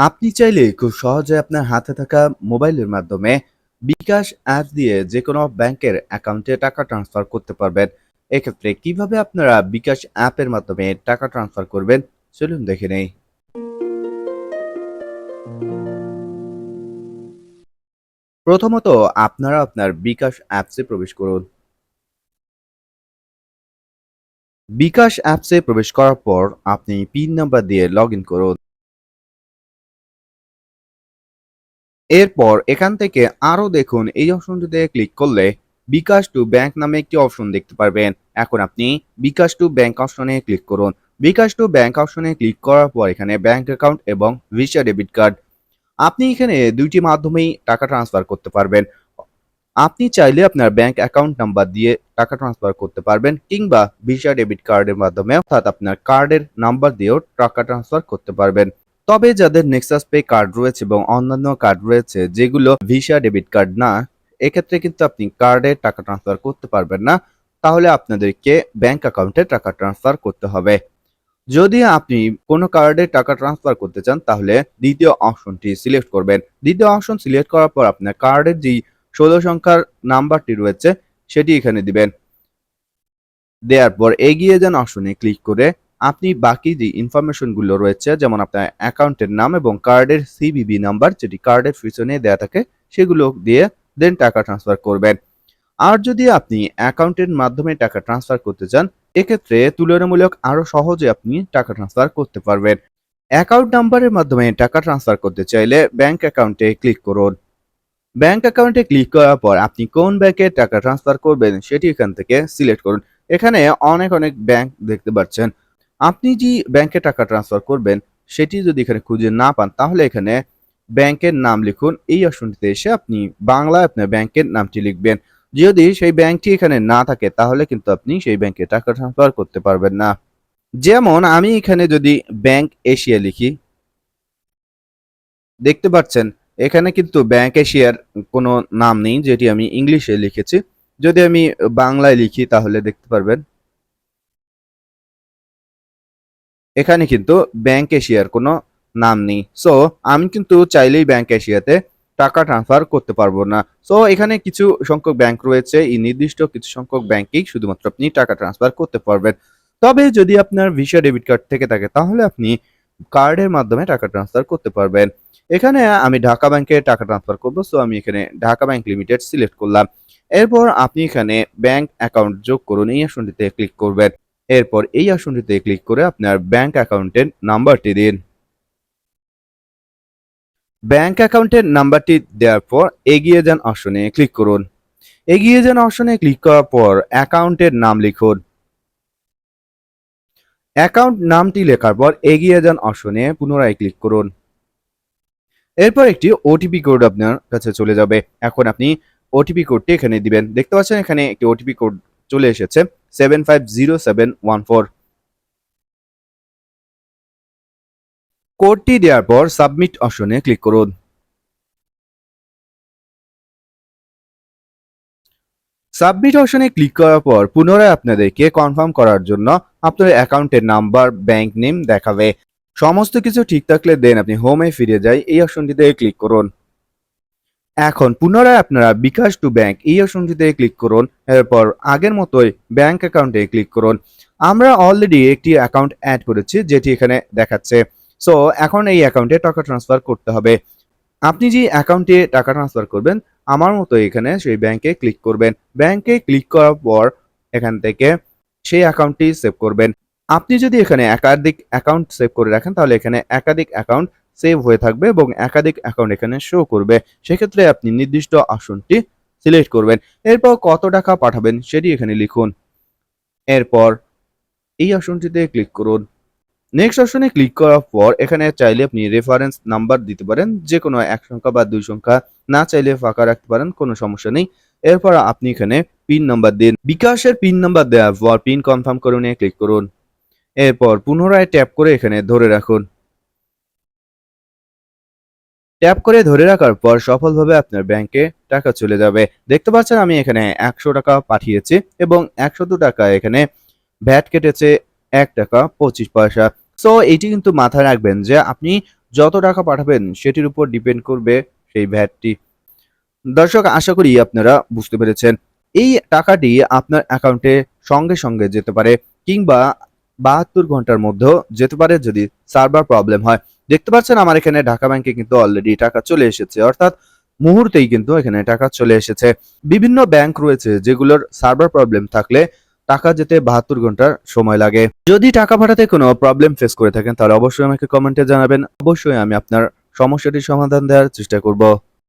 আপনি চাইলে খুব সহজে আপনার হাতে থাকা মোবাইলের মাধ্যমে বিকাশ অ্যাপ দিয়ে যে কোনো ব্যাংকের অ্যাকাউন্টে টাকা ট্রান্সফার করতে পারবেন। এক্ষেত্রে কীভাবে আপনারা বিকাশ অ্যাপের মাধ্যমে টাকা ট্রান্সফার করবেন চলুন দেখে নেই। প্রথমত আপনারা আপনার বিকাশ অ্যাপসে প্রবেশ করুন। বিকাশ অ্যাপসে প্রবেশ করার পর আপনি পিন নাম্বার দিয়ে লগ করুন। এরপর এখান থেকে আরও দেখুন, এই অপশনটিতে ক্লিক করলে বিকাশ টু ব্যাংক নামে একটি অপশন দেখতে পারবেন। এখন আপনি বিকাশ টু ব্যাংক অপশনে ক্লিক করুন। বিকাশ টু ব্যাংক অপশনে ক্লিক করার পর এখানে ব্যাংক অ্যাকাউন্ট এবং ভিসা ডেবিট কার্ড আপনি এখানে দুইটি মাধ্যমেই টাকা ট্রান্সফার করতে পারবেন। আপনি চাইলে আপনার ব্যাংক অ্যাকাউন্ট নাম্বার দিয়ে টাকা ট্রান্সফার করতে পারবেন কিংবা ভিসা ডেবিট কার্ডের মাধ্যমে অর্থাৎ আপনার কার্ডের নাম্বার দিয়েও টাকা ট্রান্সফার করতে পারবেন। তবে যাদের নেক্সাস পে কার্ড রয়েছে এবং অন্যান্য কার্ড রয়েছে যেগুলো ভিসা ডেবিট কার্ড না, এক্ষেত্রে কিন্তু আপনি কার্ডে টাকা ট্রান্সফার করতে পারবেন না। তাহলে আপনাদেরকে ব্যাংক অ্যাকাউন্টে টাকা ট্রান্সফার করতে হবে। যদি আপনি কোনো কার্ডে টাকা ট্রান্সফার করতে চান, তাহলে দ্বিতীয় অপশনটি সিলেক্ট করবেন। দ্বিতীয় অপশন সিলেক্ট করার পর আপনার কার্ডের যেই ষোলো সংখ্যার নাম্বারটি রয়েছে, সেটি এখানে দিবেন। দেওয়ার পর এগিয়ে যান অপশনে ক্লিক করে। আপনি বাকি যে ইনফরমেশনগুলো রয়েছে, যেমন আপনার অ্যাকাউন্টের নাম এবং কার্ডের সিবিবি নাম্বার যেটি কার্ডের পিছনে দেওয়া থাকে, সেগুলো দিয়ে দেন টাকা ট্রান্সফার করবেন। আর যদি আপনি অ্যাকাউন্টের মাধ্যমে টাকা ট্রান্সফার করতে চান, এক্ষেত্রে তুলনামূলক আরও সহজে আপনি টাকা ট্রান্সফার করতে পারবেন। অ্যাকাউন্ট নাম্বারের মাধ্যমে টাকা ট্রান্সফার করতে চাইলে ব্যাংক অ্যাকাউন্টে ক্লিক করুন। ব্যাংক অ্যাকাউন্টে ক্লিক করার পর আপনি কোন ব্যাংকে টাকা ট্রান্সফার করবেন, সেটি এখান থেকে সিলেক্ট করুন। এখানে অনেক অনেক ব্যাংক দেখতে পাচ্ছেন। আপনি যে ব্যাংকে টাকা ট্রান্সফার করবেন, সেটি যদি এখানে খুঁজে না পান, তাহলে এখানে ব্যাংকের নাম লিখুন। এই অপশনটিতে এসে আপনি বাংলায় আপনার ব্যাংকের নামটি লিখবেন। যদি সেই ব্যাংকটি এখানে না থাকে, তাহলে কিন্তু আপনি সেই ব্যাংকে টাকা ট্রান্সফার করতে পারবেন না। যেমন আমি এখানে যদি ব্যাংক এশিয়া লিখি, দেখতে পাচ্ছেন, এখানে কিন্তু ব্যাংক এশিয়ার কোনো নাম নেই, যেটি আমি ইংলিশে লিখেছি। যদি আমি বাংলায় লিখি, তাহলে দেখতে পারবেন এখানে কিন্তু ব্যাংক এশিয়ার কোনো নাম নেই। সো আমি কিন্তু চাইলেই ব্যাংক এশিয়াতে টাকা ট্রান্সফার করতে পারব না। সো এখানে কিছু সংখ্যক ব্যাংক রয়েছে। এই নির্দিষ্ট কিছু সংখ্যক ব্যাংকেই শুধুমাত্র আপনি টাকা ট্রান্সফার করতে পারবেন। তবে যদি আপনার ভিসা ডেবিট কার্ড থেকে থাকে, তাহলে আপনি কার্ডের মাধ্যমে টাকা ট্রান্সফার করতে পারবেন। এখানে আমি ঢাকা ব্যাংকে টাকা ট্রান্সফার করব। সো আমি এখানে ঢাকা ব্যাংক লিমিটেড সিলেক্ট করলাম। এরপর আপনি এখানে ব্যাংক অ্যাকাউন্ট যোগ করুন। এই আসনটিতে ক্লিক করবেন। এরপর এই আসনটিতে ক্লিক করে আপনার ব্যাংক অ্যাকাউন্টের নাম্বারটি দিন। ব্যাংক অ্যাকাউন্টের নাম্বারটি দেওয়ার পর এগিয়ে যান অপশনে ক্লিক করুন। এগিয়ে যান অপশনে ক্লিক করার পর অ্যাকাউন্টের নাম লিখুন। অ্যাকাউন্ট নামটি লেখার পর এগিয়ে যান অপশনে পুনরায় ক্লিক করুন। এরপর একটি ওটিপি কোড আপনার কাছে চলে যাবে। এখন আপনি ওটিপি কোডটি এখানে দিবেন। দেখতে পাচ্ছেন এখানে একটি ওটিপি কোড চলে এসেছে। কোডটি দেওয়ার পর সাবমিট অপশনে ক্লিক করুন। সাবমিট অপশনে ক্লিক করার পর পুনরায় আপনাদেরকে কনফার্ম করার জন্য আপনার অ্যাকাউন্টের নাম্বার ব্যাংক নেম দেখাবে। সমস্ত কিছু ঠিক থাকলে দেন আপনি হোমে ফিরে যাই, এই অপশনটিতে ক্লিক করুন। এখন পুনরায় আপনারা বিকাশ টু ব্যাংক এই অপশনটিতে ক্লিক করুন, এরপর আগের মতোই ব্যাংক অ্যাকাউন্টে ক্লিক করুন। আমরা অলরেডি একটি অ্যাকাউন্ট অ্যাড করেছি, যেটি এখানে দেখাচ্ছে। সো এখন এই অ্যাকাউন্টে টাকা ট্রান্সফার করতে হবে। আপনি যে অ্যাকাউন্টে টাকা ট্রান্সফার করবেন, আমার মতো এখানে সেই ব্যাংকে ক্লিক করবেন। ব্যাংকে ক্লিক করার পর এখান থেকে সেই অ্যাকাউন্টটি সেভ করবেন। আপনি যদি এখানে একাধিক অ্যাকাউন্ট সেভ করে রাখেন, তাহলে এখানে একাধিক অ্যাকাউন্ট সেভ হয়ে থাকবে এবং একাধিক অ্যাকাউন্ট এখানে শো করবে। সেক্ষেত্রে আপনি নির্দিষ্ট আসনটি সিলেক্ট করবেন। এরপর কত টাকা পাঠাবেন সেটি এখানে লিখুন। এরপর এই আসনটিতে ক্লিক করুন। নেক্সট অপশনে ক্লিক করার পর এখানে চাইলে আপনি রেফারেন্স নাম্বার দিতে পারেন। যে কোনো এক সংখ্যা বা দুই সংখ্যা না চাইলে ফাঁকা রাখতে পারেন, কোনো সমস্যা নেই। এরপর আপনি এখানে পিন নাম্বার দিন। বিকাশের পিন নাম্বার দেওয়ার পর পিন কনফার্ম করে নিয়ে ক্লিক করুন। এরপর পুনরায় ট্যাপ করে এখানে ধরে রাখুন। ট্যাপ করে ধরে রাখার পর সফলভাবে আপনার ব্যাংকে টাকা চলে যাবে। দেখতে পাচ্ছেন আমি এখানে একশো টাকা পাঠিয়েছি এবং একশত টাকা এখানে ভ্যাট কেটেছে এক টাকা পঁচিশ পয়সা। সো এটি কিন্তু মাথায় রাখবেন যে আপনি যত টাকা পাঠাবেন সেটির উপর ডিপেন্ড করবে সেই ভ্যাটটি দর্শক, আশা করি আপনারা বুঝতে পেরেছেন। এই টাকাটি আপনার অ্যাকাউন্টে সঙ্গে সঙ্গে যেতে পারে কিংবা বাহাত্তর ঘণ্টার মধ্যেও যেতে পারে যদি সার্ভার প্রবলেম হয়। দেখতে পাচ্ছেন আমার এখানে ঢাকা ব্যাংকে কিন্তু অলরেডি টাকা চলে এসেছে। অর্থাৎ মুহূর্তেই কিন্তু এখানে টাকা চলে এসেছে। বিভিন্ন ব্যাংক রয়েছে যেগুলোর সার্ভার প্রবলেম থাকলে টাকা যেতে বাহাত্তর ঘণ্টার সময় লাগে। যদি টাকা পাঠাতে কোনো প্রবলেম ফেস করে থাকেন, তাহলে অবশ্যই আমাকে কমেন্টে জানাবেন। অবশ্যই আমি আপনার সমস্যাটির সমাধান দেওয়ার চেষ্টা করব।